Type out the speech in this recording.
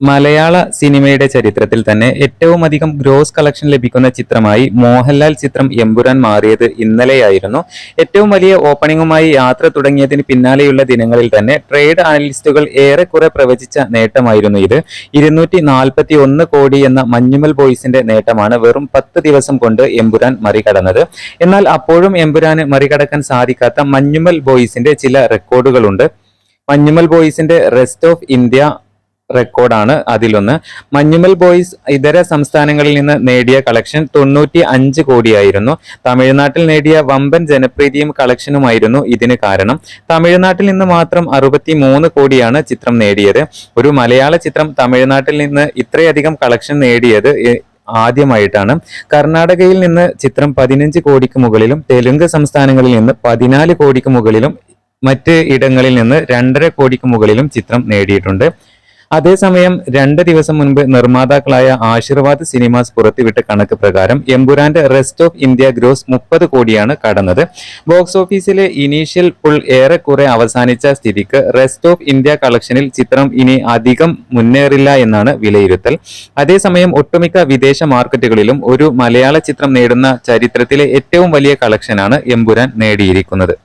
മലയാള സിനിമയുടെ ചരിത്രത്തിൽ തന്നെ ഏറ്റവും അധികം ഗ്രോസ് കളക്ഷൻ ലഭിക്കുന്ന ചിത്രമായി മോഹൻലാൽ ചിത്രം എമ്പുരാൻ മാറിയത് ഇന്നലെയായിരുന്നു. ഏറ്റവും വലിയ ഓപ്പണിംഗുമായി യാത്ര തുടങ്ങിയതിന് പിന്നാലെയുള്ള ദിനങ്ങളിൽ തന്നെ ട്രേഡ് അനലിസ്റ്റുകൾ ഏറെക്കുറെ പ്രവചിച്ച നേട്ടമായിരുന്നു ഇത്. ഇരുന്നൂറ്റി കോടി എന്ന മഞ്ഞുമൽ ബോയ്സിന്റെ നേട്ടമാണ് വെറും പത്ത് ദിവസം കൊണ്ട് എമ്പുരാൻ മറികടന്നത്. എന്നാൽ അപ്പോഴും എമ്പുരാന് മറികടക്കാൻ സാധിക്കാത്ത മഞ്ഞുമൽ ബോയ്സിന്റെ ചില റെക്കോർഡുകളുണ്ട്. മഞ്ഞുമൽ ബോയ്സിന്റെ റെസ്റ്റ് ഓഫ് ഇന്ത്യ റെക്കോർഡാണ് അതിലൊന്ന്. മഞ്ഞുമൽ ബോയ്സ് ഇതര സംസ്ഥാനങ്ങളിൽ നിന്ന് നേടിയ കളക്ഷൻ തൊണ്ണൂറ്റി അഞ്ച് കോടിയായിരുന്നു. തമിഴ്നാട്ടിൽ നേടിയ വമ്പൻ ജനപ്രീതിയും കളക്ഷനുമായിരുന്നു ഇതിന് കാരണം. തമിഴ്നാട്ടിൽ നിന്ന് മാത്രം അറുപത്തി മൂന്ന് കോടിയാണ് ചിത്രം നേടിയത്. ഒരു മലയാള ചിത്രം തമിഴ്നാട്ടിൽ നിന്ന് ഇത്രയധികം കളക്ഷൻ നേടിയത് ആദ്യമായിട്ടാണ്. കർണാടകയിൽ നിന്ന് ചിത്രം പതിനഞ്ച് കോടിക്ക് മുകളിലും തെലുങ്ക് സംസ്ഥാനങ്ങളിൽ നിന്ന് പതിനാല് കോടിക്ക് മുകളിലും മറ്റ് ഇടങ്ങളിൽ നിന്ന് രണ്ടര കോടിക്ക് മുകളിലും ചിത്രം നേടിയിട്ടുണ്ട്. അതേസമയം രണ്ട് ദിവസം മുൻപ് നിർമ്മാതാക്കളായ ആശീർവാദ് സിനിമാസ് പുറത്തുവിട്ട കണക്ക് പ്രകാരം എമ്പുരാന്റെ റെസ്റ്റ് ഓഫ് ഇന്ത്യ ഗ്രോസ് മുപ്പത് കോടിയാണ് കടന്നത്. ബോക്സ് ഓഫീസിലെ ഇനീഷ്യൽ പുൾ ഏറെക്കുറെ അവസാനിച്ച സ്ഥിതിക്ക് റെസ്റ്റ് ഓഫ് ഇന്ത്യ കളക്ഷനിൽ ചിത്രം ഇനി അധികം മുന്നേറില്ല എന്നാണ് വിലയിരുത്തൽ. അതേസമയം ഒട്ടുമിക്ക വിദേശ മാർക്കറ്റുകളിലും ഒരു മലയാള ചിത്രം നേടുന്ന ചരിത്രത്തിലെ ഏറ്റവും വലിയ കളക്ഷനാണ് എമ്പുരാൻ നേടിയിരിക്കുന്നത്.